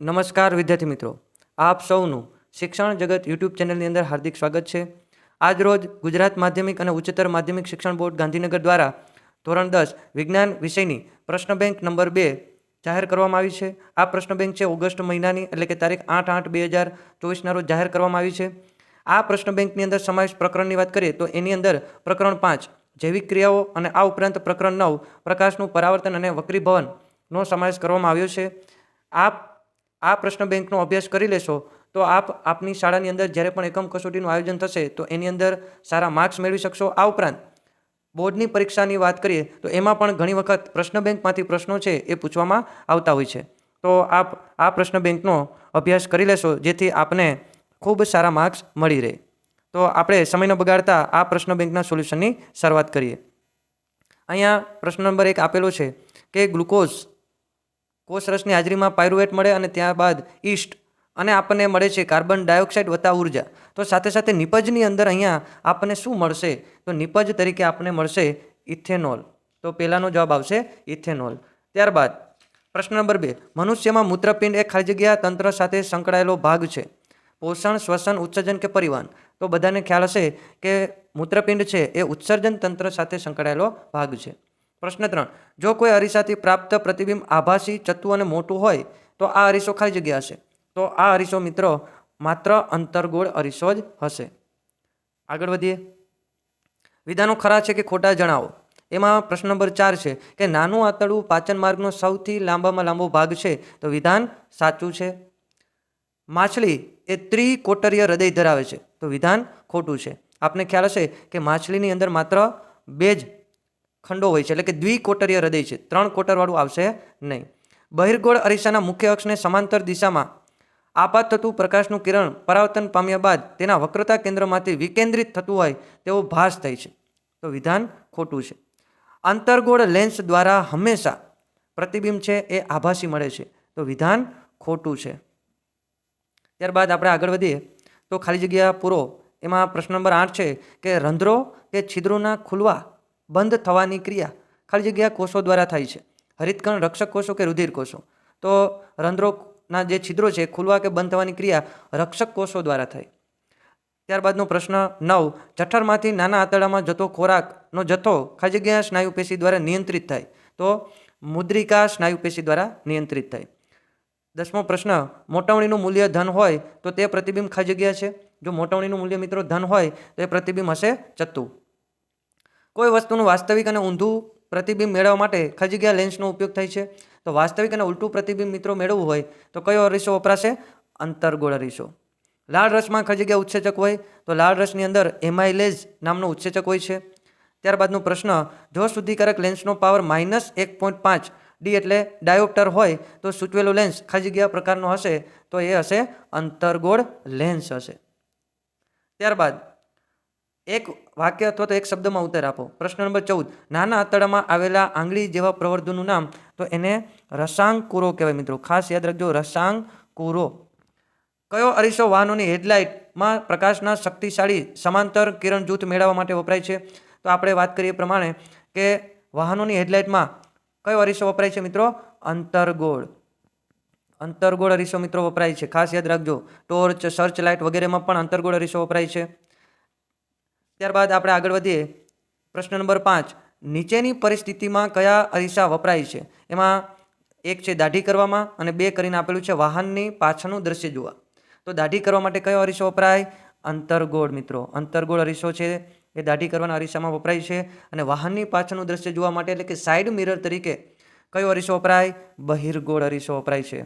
નમસ્કાર વિદ્યાર્થી મિત્રો. આપ સૌનું શિક્ષણ જગત યુટ્યુબ ચેનલની અંદર હાર્દિક સ્વાગત છે. આજ રોજ ગુજરાત માધ્યમિક અને ઉચ્ચતર માધ્યમિક શિક્ષણ બોર્ડ ગાંધીનગર દ્વારા ધોરણ દસ વિજ્ઞાન વિષયની પ્રશ્ન બેંક નંબર બે જાહેર કરવામાં આવી છે. આ પ્રશ્ન બેંક છે ઓગસ્ટ મહિનાની, એટલે કે તારીખ આઠ આઠ બે હજાર ચોવીસના રોજ જાહેર કરવામાં આવી છે. આ પ્રશ્ન બેંકની અંદર સમાવેશ પ્રકરણની વાત કરીએ તો એની અંદર પ્રકરણ પાંચ, જૈવિક ક્રિયાઓ અને આ ઉપરાંત પ્રકરણ નવ, પ્રકાશનું પરાવર્તન અને વક્રીભવનનો સમાવેશ કરવામાં આવ્યો છે. આપ આ પ્રશ્ન બેંકનો અભ્યાસ કરી લેશો, તો આપ આપની શાળાની અંદર જ્યારે પણ એકમ કસોટીનું આયોજન થશે, તો એની અંદર સારા માર્ક્સ મેળવી શકશો. આ ઉપરાંત બોર્ડની પરીક્ષાની વાત કરીએ, તો એમાં પણ ઘણી વખત પ્રશ્ન બેંકમાંથી પ્રશ્નો છે એ પૂછવામાં આવતા હોય છે. તો આપ આ પ્રશ્ન બેંકનો અભ્યાસ કરી લેશો, જેથી આપને ખૂબ સારા માર્ક્સ મળી રહે. તો આપણે સમય ન બગાડતા આ પ્રશ્ન બેંકના સોલ્યુશનની શરૂઆત કરીએ. અહીંયા પ્રશ્ન નંબર એક આપેલો છે કે ગ્લુકોઝ કોષરસની હાજરીમાં પાયરુવેટ મળે અને ત્યારબાદ ઈસ્ટ અને આપણને મળે છે કાર્બન ડાયોક્સાઇડ વત્તા ઊર્જા. તો સાથે સાથે નિપજની અંદર અહીંયા આપણને શું મળશે? તો નિપજ તરીકે આપણને મળશે ઇથેનોલ. તો પહેલાંનો જવાબ આવશે ઇથેનોલ. ત્યારબાદ પ્રશ્ન નંબર બે. મનુષ્યમાં મૂત્રપિંડ એ ખાલી જગ્યા તંત્ર સાથે સંકળાયેલો ભાગ છે. પોષણ, શ્વસન, ઉત્સર્જન કે પરિવહન. તો બધાને ખ્યાલ હશે કે મૂત્રપિંડ છે એ ઉત્સર્જન તંત્ર સાથે સંકળાયેલો ભાગ છે. પ્રશ્ન ત્રણ. જો કોઈ અરીસાથી પ્રાપ્ત પ્રતિબિંબ આભાસી ચત્તુ અને મોટું હોય, તો આ અરીસો ખાલી જગ્યા હશે. તો આ અરીસો મિત્રો માત્ર અંતર્ગોળ અરીસો જ હશે. આગળ વધીએ. વિધાનો ખરા છે કે ખોટા જણાવો. એમાં પ્રશ્ન નંબર ચાર છે કે નાનું આંતરડું પાચન માર્ગનો સૌથી લાંબામાં લાંબો ભાગ છે, તો વિધાન સાચું છે. માછલી એ ત્રિકોટરીય હૃદય ધરાવે છે, તો વિધાન ખોટું છે. આપને ખ્યાલ હશે કે માછલીની અંદર માત્ર બે જ ખંડો હોય છે, એટલે કે દ્વિકોટરીય હૃદય છે. ત્રણ કોટરવાળું આવશે નહીં. બહિર્ગોળ અરીસાના મુખ્ય અક્ષને સમાંતર દિશામાં આપાત થતું પ્રકાશનું કિરણ પરાવર્તન પામ્યા બાદ તેના વક્રતા કેન્દ્રમાંથી વિકેન્દ્રિત થતું હોય તેવો ભાસ થાય છે. તો વિધાન ખોટું છે. આંતરગોળ લેન્સ દ્વારા હંમેશા પ્રતિબિંબ છે એ આભાસી મળે છે. તો વિધાન ખોટું છે. ત્યારબાદ આપણે આગળ વધીએ. તો ખાલી જગ્યા પૂરો. એમાં પ્રશ્ન નંબર આઠ છે કે રંધ્રો કે છિદ્રોના ખુલવા બંધ થવાની ક્રિયા ખાલી જગ્યા કોષો દ્વારા થાય છે. હરિતકણ, રક્ષક કોષો કે રુધિર કોષો? તો રંધ્રોના જે છિદ્રો છે, ખુલવા કે બંધ થવાની ક્રિયા રક્ષક કોષો દ્વારા થાય. ત્યારબાદનો પ્રશ્ન નવ, જઠરમાંથી નાના આંતરડામાં જતો ખોરાકનો જથ્થો ખાલી જગ્યા સ્નાયુ પેશી દ્વારા નિયંત્રિત થાય. તો મુદ્રિકા સ્નાયુ પેશી દ્વારા નિયંત્રિત થાય. દસમો પ્રશ્ન, મોટવણીનું મૂલ્ય ધન હોય તો તે પ્રતિબિંબ ખાલી જગ્યા છે? જો મોટવણીનું મૂલ્ય મિત્રો ધન હોય, તો એ પ્રતિબિંબ હશે ચત્તુ કોઈ વસ્તુનું વાસ્તવિક અને ઊંધું પ્રતિબિંબ મેળવવા માટે ખાલી લેન્સનો ઉપયોગ થાય છે. તો વાસ્તવિક અને ઉલટું પ્રતિબિંબ મિત્રો મેળવવું હોય તો કયો અરીસો વપરાશે? અંતરગોળ અરીસો. લાળ રસમાં ખાલી જગ્યા ઉત્સેચક હોય તો લાળ રસની અંદર એમાઇલેજ નામનો ઉત્સેચક હોય છે. ત્યારબાદનો પ્રશ્ન, જો શુદ્ધિકારક લેન્સનો પાવર માઇનસ એક પોઈન્ટ પાંચ ડી એટલે ડાયોપ્ટર હોય તો સૂચવેલો લેન્સ ખાલી પ્રકારનો હશે તો એ હશે અંતરગોળ લેન્સ હશે. ત્યારબાદ એક વાક્ય અથવા તો એક શબ્દમાં ઉત્તર આપો. પ્રશ્ન નંબર ચૌદ. નાના આંતરડામાં આવેલા આંગળી જેવા પ્રવર્ધનનું નામ, તો એને રસાંકુરો કહેવાય મિત્રો. ખાસ યાદ રાખજો, રસાંકુરો. કયો અરીસો વાહનોની હેડલાઇટમાં પ્રકાશના શક્તિશાળી સમાંતર કિરણ જૂથ મેળવવા માટે વપરાય છે? તો આપણે વાત કરીએ પ્રમાણે કે વાહનોની હેડલાઇટમાં કયો અરીસો વપરાય છે મિત્રો? અંતરગોળ. અંતર્ગોળ અરીસો મિત્રો વપરાય છે. ખાસ યાદ રાખજો, ટોર્ચ, સર્ચ લાઇટ વગેરેમાં પણ અંતરગોળ અરીસો વપરાય છે. ત્યારબાદ આપણે આગળ વધીએ. પ્રશ્ન નંબર પાંચ. નીચેની પરિસ્થિતિમાં કયા અરીસા વપરાય છે? એમાં એક છે દાઢી કરવામાં અને બે કરીને આપેલું છે વાહનની પાછળનું દ્રશ્ય જોવા. તો દાઢી કરવા માટે કયો અરીસો વપરાય? અંતરગોળ, મિત્રો. અંતરગોળ અરીસો છે એ દાઢી કરવાના અરીસામાં વપરાય છે અને વાહનની પાછળનું દ્રશ્ય જોવા માટે એટલે કે સાઇડ મિરર તરીકે કયો અરીસો વપરાય? બહિર્ગોળ અરીસો વપરાય છે.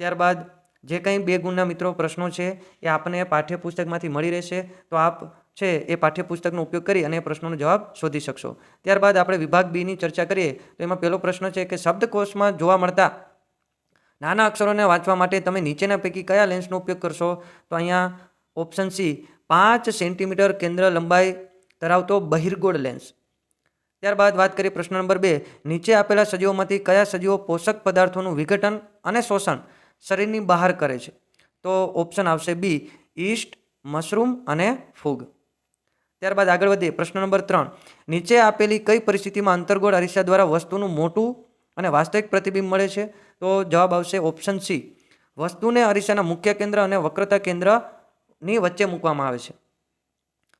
ત્યારબાદ જે કંઈ બે ગુણના મિત્રો પ્રશ્નો છે એ આપને પાઠ્યપુસ્તકમાંથી મળી રહેશે, તો આપ છે એ પાઠ્યપુસ્તકનો ઉપયોગ કરી અને એ પ્રશ્નોનો જવાબ શોધી શકશો. ત્યારબાદ આપણે વિભાગ બીની ચર્ચા કરીએ, તો એમાં પહેલો પ્રશ્ન છે કે શબ્દકોશમાં જોવા મળતા નાના અક્ષરોને વાંચવા માટે તમે નીચેના પૈકી કયા લેન્સનો ઉપયોગ કરશો? તો અહીંયા ઓપ્શન સી, પાંચ સેન્ટીમીટર કેન્દ્ર લંબાઈ ધરાવતો બહિર્ગોળ લેન્સ. ત્યારબાદ વાત કરીએ પ્રશ્ન નંબર બે, નીચે આપેલા સજીવોમાંથી કયા સજીવો પોષક પદાર્થોનું વિઘટન અને શોષણ? શરીરની બહાર કરે છે. તો ઓપ્શન આવશે બી ઈસ્ટ મશરૂમ અને ફૂગ. ત્યારબાદ આગળ વધીએ, પ્રશ્ન નંબર ત્રણ. નીચે આપેલી કઈ પરિસ્થિતિમાં અંતર્ગોળ અરીસા દ્વારા વસ્તુનું મોટું અને વાસ્તવિક પ્રતિબિંબ મળે છે? તો જવાબ આવશે ઓપ્શન સી વસ્તુને અરીસાના મુખ્ય કેન્દ્ર અને વક્રતા કેન્દ્રની વચ્ચે મૂકવામાં આવે છે.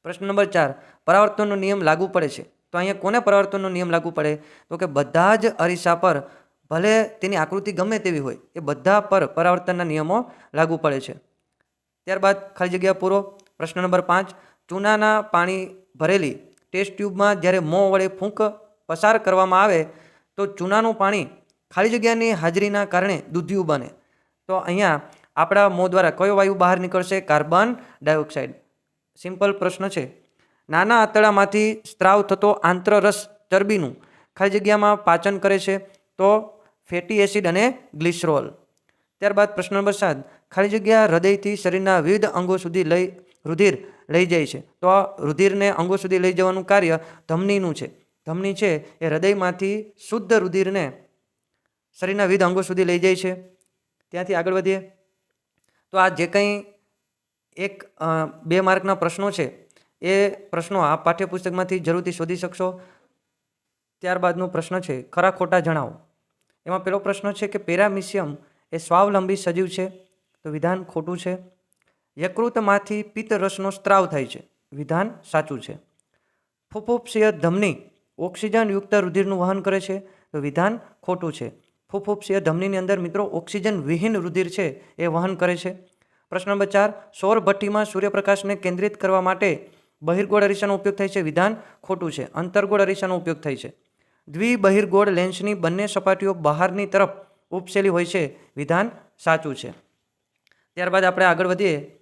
પ્રશ્ન નંબર ચાર. પરાવર્તનનો નિયમ લાગુ પડે છે. તો અહીંયા કોને પરાવર્તનનો નિયમ લાગુ પડે? તો કે બધા જ અરીસા પર ભલે તેની આકૃતિ ગમે તેવી હોય, એ બધા પર પરાવર્તનના નિયમો લાગુ પડે છે. ત્યારબાદ ખાલી જગ્યા પૂરો. પ્રશ્ન નંબર પાંચ. ચૂનાના પાણી ભરેલી ટેસ્ટ ટ્યુબમાં જ્યારે મોં વડે ફૂંક પસાર કરવામાં આવે, તો ચૂનાનું પાણી ખાલી જગ્યાની હાજરીના કારણે દૂધિયું બને. તો અહીંયા આપણા મોં દ્વારા કયો વાયુ બહાર નીકળશે? Carbon dioxide. સિમ્પલ પ્રશ્ન છે. નાના આંતરડામાંથી સ્ત્રાવ થતો આંતરરસ ચરબીનું ખાલી જગ્યામાં પાચન કરે છે, તો ફેટી એસિડ અને ગ્લિસરોલ. ત્યારબાદ પ્રશ્ન નંબર સાત, ખાલી જગ્યા હૃદયથી શરીરના વિવિધ અંગો સુધી લઈ રુધિર લઈ જાય છે. તો આ રુધિરને અંગો સુધી લઈ જવાનું કાર્ય ધમનીનું છે. ધમની છે એ હૃદયમાંથી શુદ્ધ રુધિરને શરીરના વિવિધ અંગો સુધી લઈ જાય છે. ત્યાંથી આગળ વધીએ. તો આ જે કંઈ એક બે માર્કના પ્રશ્નો છે, એ પ્રશ્નો આ પાઠ્યપુસ્તકમાંથી જરૂરથી શોધી શકશો. ત્યારબાદનો પ્રશ્ન છે, ખરા ખોટા જણાવો. એમાં પેલો પ્રશ્ન છે કે પેરામિશિયમ એ સ્વાવલંબી સજીવ છે, તો વિધાન ખોટું છે. યકૃતમાંથી પિત્ત રસનો સ્ત્રાવ થાય છે. વિધાન સાચું છે. ફુફુપસીય ધમની ઓક્સિજનયુક્ત રુધિરનું વહન કરે છે, તો વિધાન ખોટું છે. ફુફુપસીય ધમનીની અંદર મિત્રો ઓક્સિજન વિહીન રુધિર છે, એ વહન કરે છે. પ્રશ્ન નંબર ચાર સૌર ભઠ્ઠીમાં સૂર્યપ્રકાશને કેન્દ્રિત કરવા માટે બહિર્ગોળ અરીસાનો ઉપયોગ થાય છે. વિધાન ખોટું છે. અંતર્ગોળ અરીસાનો ઉપયોગ થાય છે. દ્વિબહિર્ગોળ લેન્સની બંને સપાટીઓ બહારની તરફ ઉપસેલી હોય છે. વિધાન સાચું છે. ત્યારબાદ આપણે આગળ વધીએ.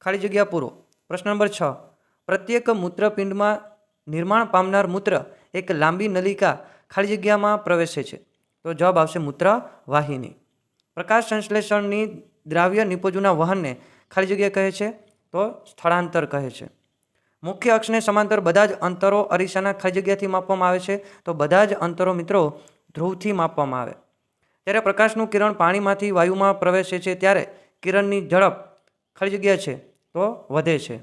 ખાલી જગ્યા પૂરો. પ્રશ્ન નંબર છ. પ્રત્યેક મૂત્રપિંડમાં નિર્માણ પામનાર મૂત્ર એક લાંબી નલિકા ખાલી જગ્યામાં પ્રવેશે છે. તો જવાબ આવશે મૂત્ર વાહિની પ્રકાશ સંશ્લેષણની દ્રાવ્ય નિપજુના વહનને ખાલી જગ્યા કહે છે? તો સ્થળાંતર કહે છે. મુખ્ય અક્ષને સમાંતર બધા જ અંતરો અરીસાના ખાલી જગ્યાથી માપવામાં આવે છે. તો બધા જ અંતરો મિત્રો ધ્રુવથી માપવામાં આવે. જ્યારે પ્રકાશનું કિરણ પાણીમાંથી વાયુમાં પ્રવેશે છે ત્યારે કિરણની ઝડપ ખાલી જગ્યા છે તો વધે છે.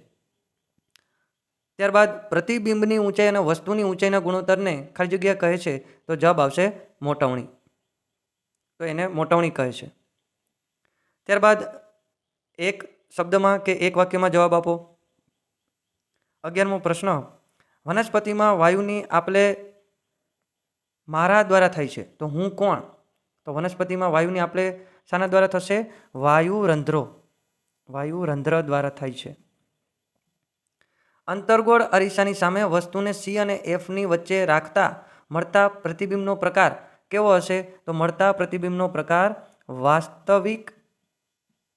ત્યારબાદ પ્રતિબિંબની ઊંચાઈ અને વસ્તુની ઊંચાઈના ગુણોત્તરને ખાલી જગ્યા કહે છે તો જવાબ આવશે મોટવણી. તો એને મોટવણી કહે છે. ત્યારબાદ એક શબ્દમાં કે એક વાક્યમાં જવાબ આપો. અગિયારમો પ્રશ્ન. વનસ્પતિમાં વાયુની આપલે મારા દ્વારા થાય છે. તો હું કોણ? તો વનસ્પતિમાં વાયુની આપલે શાના દ્વારા થશે? વાયુ રંધ્રો. વાયુ રંધ્ર દ્વારા થાય છે. અંતર્ગોળ અરીસાની સામે વસ્તુને સી અને એફની વચ્ચે રાખતા મળતા પ્રતિબિંબનો પ્રકાર કેવો હશે? તો મળતા પ્રતિબિંબનો પ્રકાર વાસ્તવિક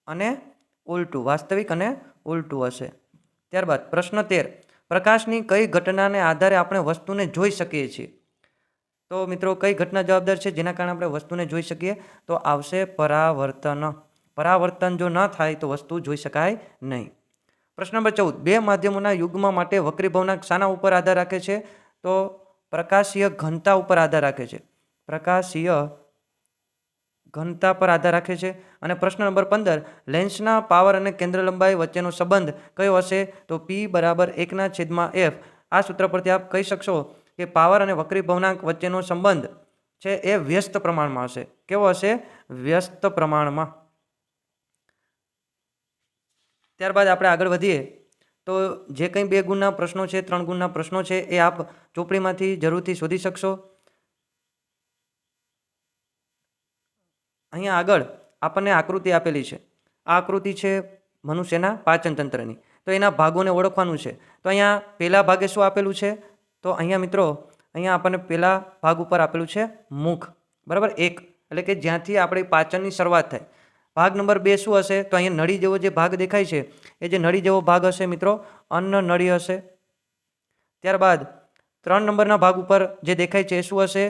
અને ઉલટું. વાસ્તવિક અને ઉલટું હશે. ત્યારબાદ પ્રશ્ન તેર. પ્રકાશની કઈ ઘટનાને આધારે આપણે વસ્તુને જોઈ શકીએ છીએ? તો મિત્રો, કઈ ઘટના જવાબદાર છે જેના કારણે આપણે વસ્તુને જોઈ શકીએ? તો આવશે પરાવર્તન. પરાવર્તન જો ન થાય તો વસ્તુ જોઈ શકાય નહીં. પ્રશ્ન નંબર ચૌદ. બે માધ્યમોના યુગમાં માટે વક્રીભવનાંક શાના ઉપર આધાર રાખે છે? તો પ્રકાશીય ઘનતા ઉપર આધાર રાખે છે. પ્રકાશીય ઘનતા પર આધાર રાખે છે. અને પ્રશ્ન નંબર પંદર, લેન્સના પાવર અને કેન્દ્ર લંબાઈ વચ્ચેનો સંબંધ કયો હશે? તો પી બરાબર એકના છેદમાં એફ આ સૂત્ર પરથી આપ કહી શકશો કે પાવર અને વક્રીભવનાંક વચ્ચેનો સંબંધ છે એ વ્યસ્ત પ્રમાણમાં હશે. કેવો હશે? વ્યસ્ત પ્રમાણમાં. ત્યારબાદ આપણે આગળ વધીએ. તો જે કંઈ બે ગુણના પ્રશ્નો છે, ત્રણ ગુણના પ્રશ્નો છે, એ આપ ચોપડીમાંથી જરૂરથી શોધી શકશો. અહીંયા આગળ આપણને આકૃતિ આપેલી છે. આ આકૃતિ છે મનુષ્યના પાચન તંત્રની. તો એના ભાગોને ઓળખવાનું છે. તો અહીંયા પહેલા ભાગે શું આપેલું છે? તો અહીંયા મિત્રો, અહીંયા આપણને પહેલા ભાગ ઉપર આપેલું છે મુખ. બરાબર? એક. એટલે કે જ્યાંથી આપણી પાચનની શરૂઆત થાય. ભાગ નંબર બે શું હશે? તો અહીંયા નળી જેવો જે ભાગ દેખાય છે, એ જે નળી જેવો ભાગ હશે મિત્રો, અન્ન નળી હશે. ત્યારબાદ ત્રણ નંબરના ભાગ ઉપર જે દેખાય છે એ શું હશે?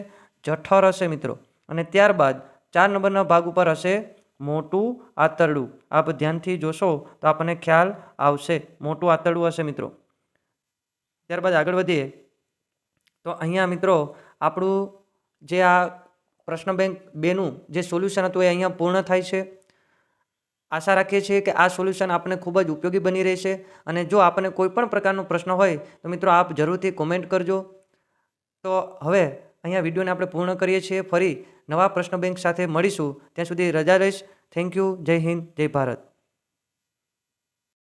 જઠર હશે મિત્રો. અને ત્યારબાદ ચાર નંબરના ભાગ ઉપર હશે મોટું આંતરડું. આપ ધ્યાનથી જોશો તો આપણને ખ્યાલ આવશે. મોટું આંતરડું હશે મિત્રો. ત્યારબાદ આગળ વધીએ. તો અહીંયા મિત્રો આપણું જે આ પ્રશ્ન બેંક બેનું જે સોલ્યુશન હતું એ અહીંયા પૂર્ણ થાય છે. આશા રાખીએ છીએ કે આ સોલ્યુશન આપને ખૂબ જ ઉપયોગી બની રહેશે અને જો આપને કોઈ પણ પ્રકારનો પ્રશ્ન હોય તો મિત્રો આપ જરૂરથી કોમેન્ટ કરજો. તો હવે અહીંયા વિડીયોને આપણે પૂર્ણ કરીએ છીએ. ફરી નવા પ્રશ્ન બેંક સાથે મળીશું. ત્યાં સુધી રજા રહીશ થેન્ક યુ જય હિન્દ. જય ભારત.